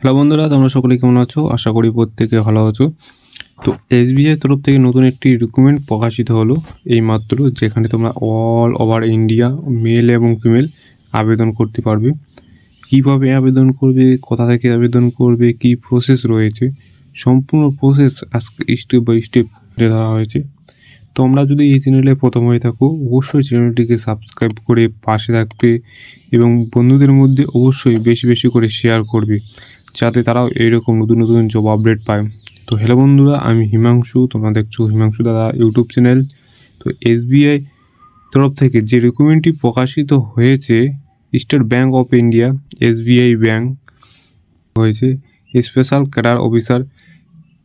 Hello বন্ধুরা, তোমরা সকলে কেমন আছো? আশা করি প্রত্যেকে ভালো আছো। তো এসবিআই তরফ থেকে নতুন একটি রিক্রুটমেন্ট প্রকাশিত হলো এই মাত্র, যেখানে তোমরা অল ওভার ইন্ডিয়া মেল এবং ফিমেল আবেদন করতে পারবে। কীভাবে আবেদন করবে, কোথা থেকে আবেদন করবে, কী প্রসেস রয়েছে, সম্পূর্ণ প্রসেস আজকে স্টেপ বাই স্টেপ দেওয়া হয়েছে। তোমরা যদি এই চ্যানেলে প্রথম হয়ে থাকো, অবশ্যই চ্যানেলটিকে সাবস্ক্রাইব করে পাশে থাকবে এবং বন্ধুদের মধ্যে অবশ্যই বেশি বেশি করে শেয়ার করবে। যাতে তারাও এইরকম নতুন নতুন জব আপডেট পায়। তো হ্যালো বন্ধুরা, আমি হিমাংশু, তোমরা দেখছ হিমাংশু দাদা ইউটিউব চ্যানেল তো এসবিআই তরফ থেকে যে রিকুইমেন্টটি প্রকাশিত হয়েছে State Bank of India SBI bank হয়েছে। স্পেশাল ক্যাডার অফিসার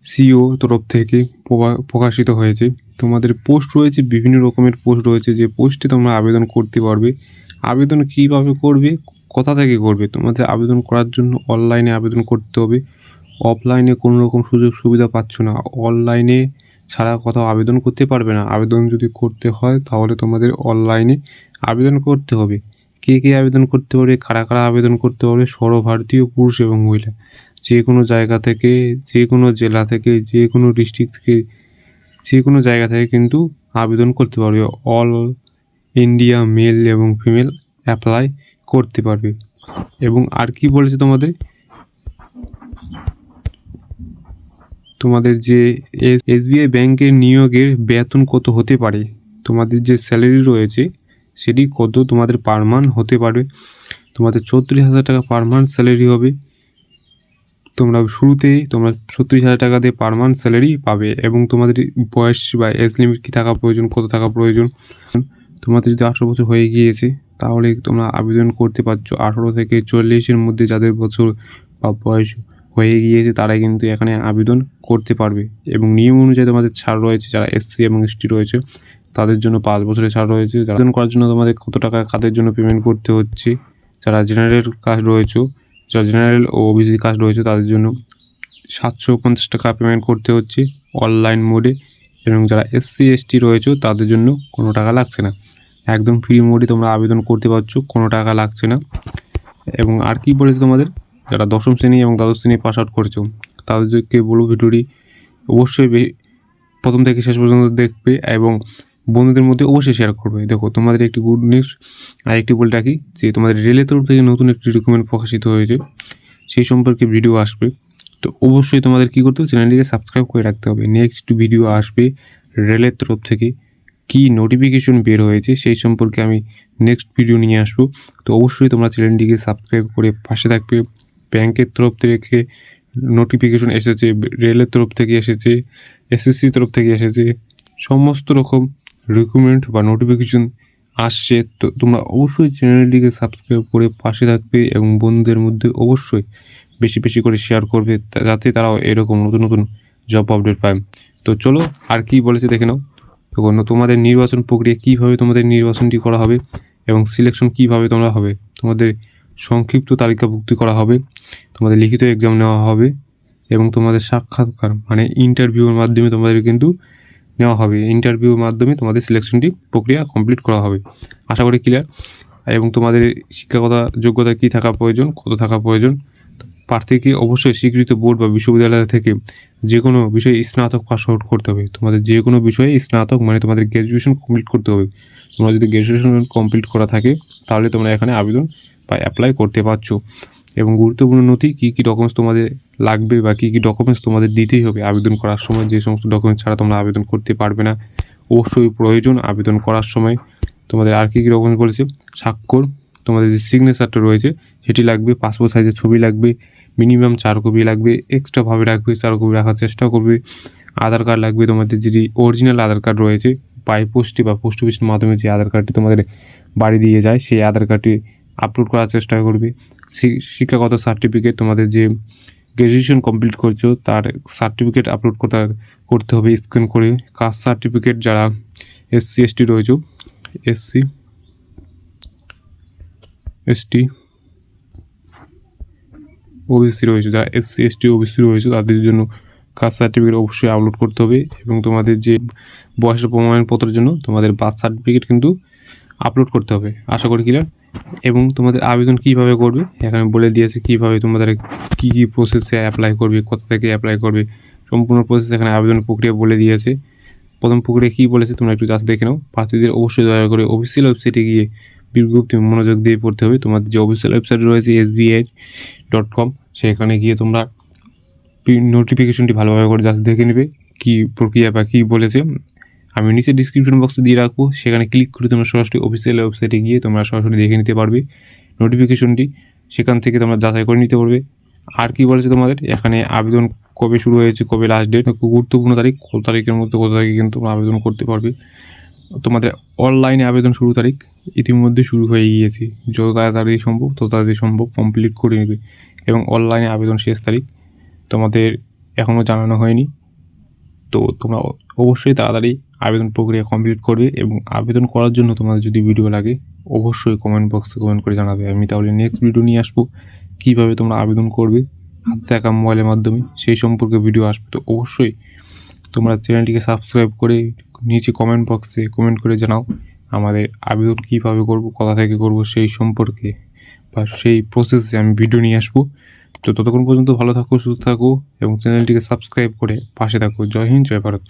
সিও তরফ থেকে প্রকা- প্রকাশিত হয়েছে। তোমাদের পোস্ট রয়েছে, বিভিন্ন রকমের পোস্ট রয়েছে। যে পোস্টে তোমরা আবেদন করতে পারবে। আবেদন কীভাবে করবে কোথা থেকে করবে? তোমাদের আবেদন করার জন্য অনলাইনে আবেদন করতে হবে। অফলাইনে কোনো রকম সুযোগ সুবিধা পাচ্ছ না। অনলাইনে ছাড়া কোথাও আবেদন করতে পারবে না। আবেদন যদি করতে হয়, তাহলে তোমাদের অনলাইনে আবেদন করতে হবে। কে কে আবেদন করতে পারবে? কারা কারা আবেদন করতে পারবে? সর্বভারতীয় পুরুষ এবং মহিলা। যে কোনো জায়গা থেকে, যে কোনো জেলা থেকে, যে কোনো ডিস্ট্রিক্ট থেকে, যে কোনো জায়গা থেকে কিন্তু আবেদন করতে পারবে। অল ইন্ডিয়া মেল এবং ফিমেল অ্যাপ্লাই করতে পারবে। এবং আর কি বলেছে তোমাদের? তোমাদের যে এসবিআই ব্যাংকের নিয়োগের বেতন কত হতে পারে? তোমাদের যে স্যালারি রয়েছে, সেটি কত তোমাদের পার মান্থ হতে পারে? তোমাদের চৌত্রিশ হাজার টাকা পার মান্থ স্যালারি হবে। তোমরা শুরুতেই তোমরা ছত্রিশ হাজার টাকা দিয়ে পার মান্থ স্যালারি পাবে এবং তোমাদের বয়স বা এজ লিমিট কী থাকা প্রয়োজন, কত থাকা প্রয়োজন? তোমাদের যদি আঠেরো বছর হয়ে গিয়েছে তাহলে তোমরা আবেদন করতে পারছ। আঠেরো থেকে চল্লিশের মধ্যে যাদের বছর বা বয়স হয়ে গিয়েছে, তারাই কিন্তু এখানে আবেদন করতে পারবে। এবং নিয়ম অনুযায়ী তোমাদের ছাড় রয়েছে, যারা এসসি এবং এসটি রয়েছে, তাদের জন্য পাঁচ বছরের ছাড় রয়েছে। আবেদন করার জন্য তোমাদের কত টাকা কাদের জন্য পেমেন্ট করতে হচ্ছে, যারা জেনারেল কাজ রয়েছে, যারা জেনারেল ও ওবিসি কাজ রয়েছে, তাদের জন্য সাতশো পঞ্চাশ টাকা পেমেন্ট করতে হচ্ছে অনলাইন মোডে এবং যারা এসসি এসটি রয়েছে, তাদের জন্য কোনো টাকা লাগছে না। একদম ফ্রি মোডে তোমরা আবেদন করতে পারছ, কোনো টাকা লাগছে না। এবং আর কি বলেছে তোমাদের? যারা দশম শ্রেণি এবং দ্বাদশ শ্রেণি পাস আউট করেছ, তাদেরকে বলব ভিডিওটি অবশ্যই প্রথম থেকে শেষ পর্যন্ত দেখবে এবং বন্ধুদের মধ্যে অবশ্যই শেয়ার করবে। দেখো, তোমাদের একটি গুড নিউজ আর একটি বলে রাখি যে তোমাদের রেলের তরফ থেকে নতুন একটি ডকুমেন্ট প্রকাশিত হয়েছে, সেই সম্পর্কে ভিডিও আসবে। তো অবশ্যই তোমাদের কী করতে হবে? চ্যানেলটিকে সাবস্ক্রাইব করে রাখতে হবে। নেক্সট ভিডিও আসবে রেলের তরফ থেকে। কি নোটিফিকেশন বের হয়েছে সেই সম্পর্কে আমি নেক্সট ভিডিও নিয়ে আসব। তো অবশ্যই তোমরা চ্যানেলটিকে সাবস্ক্রাইব করে পাশে থাকবে। ব্যাংকের তরফ থেকে নোটিফিকেশন এসেছে রেলের তরফ থেকে এসেছে এসএসসি তরফ থেকে এসেছে, সমস্ত রকম রিক্রুটমেন্ট বা নোটিফিকেশন আসছে। তো তোমরা অবশ্যই চ্যানেলটিকে সাবস্ক্রাইব করে পাশে থাকবে এবং বন্ধুদের মধ্যে অবশ্যই বেশি বেশি করে শেয়ার করবে যাতে তারাও এরকম নতুন নতুন জব আপডেট পায়। তো চলো আর কি বলেছে দেখে নাও। তো তোমাদের নির্বাচন প্রক্রিয়া কীভাবে তোমাদের নির্বাচনটি করা হবে এবং সিলেকশন কীভাবে তোমরা হবে? তোমাদের সংক্ষিপ্ত তালিকাভুক্তি করা হবে, তোমাদের লিখিত এক্সাম নেওয়া হবে এবং তোমাদের সাক্ষাৎকার মানে ইন্টারভিউর মাধ্যমে তোমাদের কিন্তু নেওয়া হবে। ইন্টারভিউর মাধ্যমে তোমাদের সিলেকশনটি প্রক্রিয়া কমপ্লিট করা হবে। আশা করি ক্লিয়ার এবং তোমাদের শিক্ষাগত যোগ্যতা কী থাকা প্রয়োজন, কত থাকা প্রয়োজন? প্রার্থীকে অবশ্যই স্বীকৃত বোর্ড বা বিশ্ববিদ্যালয় থেকে যে কোনো বিষয়ে স্নাতক পাস আউট করতে হবে। তোমাদের যে কোনো বিষয়ে স্নাতক মানে তোমাদের গ্র্যাজুয়েশন কমপ্লিট করতে হবে। তোমরা যদি গ্র্যাজুয়েশন কমপ্লিট করা থাকে, তাহলে তোমরা এখানে আবেদন বা অ্যাপ্লাই করতে পারছ। এবং গুরুত্বপূর্ণ নথি, কী কী ডকুমেন্টস তোমাদের লাগবে বা কী কী ডকুমেন্টস তোমাদের দিতেই হবে। আবেদন করার সময় যে সমস্ত ডকুমেন্টস ছাড়া তোমরা আবেদন করতে পারবে না। অবশ্যই প্রয়োজন আবেদন করার সময়। তোমাদের আর কী কী ডকুমেন্টস বলেছে? স্বাক্ষর তোমাদের যে সিগনেচারটা রয়েছে, সেটি লাগবে পাসপোর্ট সাইজের ছবি লাগবে মিনিমাম চার কপি লাগবে এক্সট্রাভাবে রাখবে, চার কপি রাখার চেষ্টা করবে। আধার কার্ড লাগবে তোমাদের যদি অরিজিনাল আধার কার্ড রয়েছে বাই পোস্টে বা পোস্ট অফিসের মাধ্যমে যে আধার কার্ডটি তোমাদের বাড়ি দিয়ে যায়, সেই আধার কার্ডটি আপলোড করার চেষ্টা করবে। শিক্ষাগত সার্টিফিকেট তোমাদের যে গ্র্যাজুয়েশন কমপ্লিট করছ, তার সার্টিফিকেট আপলোড করতে করতে হবে স্ক্যান করে। কাস্ট সার্টিফিকেট যারা এসসি এসটি রয়েছে এসসি এসটি ওবিসি রয়েছে। যারা এসসি এসটি ওবিসি রয়েছে, তাদের জন্য কাস্ট সার্টিফিকেট অবশ্যই আপলোড করতে হবে এবং তোমাদের যে বয়সের প্রমাণপত্রের জন্য তোমাদের বার্থ সার্টিফিকেট কিন্তু আপলোড করতে হবে। আশা করি ক্লিয়ার এবং তোমাদের আবেদন কীভাবে করবে? এখানে বলে দিয়েছে কীভাবে তোমাদের কী কী প্রসেসে অ্যাপ্লাই করবে, কোথা থেকে অ্যাপ্লাই করবে। সম্পূর্ণ প্রসেস এখানে আবেদন প্রক্রিয়া বলে দিয়েছে। প্রথম প্রক্রিয়া কী বলেছে তোমরা একটু জাস্ট দেখে নাও। প্রার্থীদের অবশ্যই দয়া করে অফিসিয়াল ওয়েবসাইটে গিয়ে বিজ্ঞপ্তি মনোযোগ দিয়ে পড়তে হবে। তোমাদের যে অফিসিয়াল ওয়েবসাইট রয়েছে এসবিআই ডট কম সেখানে গিয়ে তোমরা নোটিফিকেশনটি ভালোভাবে করে জাস্ট দেখে নেবে কী প্রক্রিয়া বা কী বলেছে। আমি নিচে ডিসক্রিপশন বক্সে দিয়ে রাখব, সেখানে ক্লিক করে তোমরা সরাসরি অফিসিয়াল ওয়েবসাইটে গিয়ে তোমরা সরাসরি দেখে নিতে পারবে নোটিফিকেশনটি সেখান থেকে তোমরা যাচাই করে নিতে পারবে। আর কি বলেছে তোমাদের? এখানে আবেদন কবে শুরু হয়েছে, কবে লাস্ট ডেট গুরুত্বপূর্ণ তারিখ, কত তারিখের মধ্যে কত তারিখে কিন্তু তোমরা আবেদন করতে পারবে। তোমাদের অনলাইনে আবেদন শুরু তারিখ, ইতিমধ্যে শুরু হয়ে গিয়েছে। যত তাড়াতাড়ি সম্ভব, তত তাড়াতাড়ি সম্ভব কমপ্লিট করে নেবে এবং অনলাইনে আবেদন শেষ তারিখ তোমাদের এখনও জানানো হয়নি। তো তোমরা অবশ্যই তাড়াতাড়ি আবেদন প্রক্রিয়া কমপ্লিট করবে এবং আবেদন করার জন্য তোমাদের যদি ভিডিও লাগে, অবশ্যই কমেন্ট বক্সে কমেন্ট করে জানাবে। আমি তাহলে নেক্সট ভিডিও নিয়ে আসব, কীভাবে তোমরা আবেদন করবে, হাতে থাকা মোবাইলের মাধ্যমে সেই সম্পর্কে ভিডিও আসবে। তো অবশ্যই তোমরা চ্যানেলটিকে সাবস্ক্রাইব করে নিচে কমেন্ট বক্সে কমেন্ট করে জানাও আমাদের আবেদন কীভাবে করব, কোথা থেকে করব সেই সম্পর্কে বা সেই প্রসেসে আমি ভিডিও নিয়ে আসব। তো ততক্ষণ পর্যন্ত ভালো থাকো, সুস্থ থাকো এবং চ্যানেলটিকে সাবস্ক্রাইব করে পাশে থাকো। জয় হিন্দ, জয় ভারত।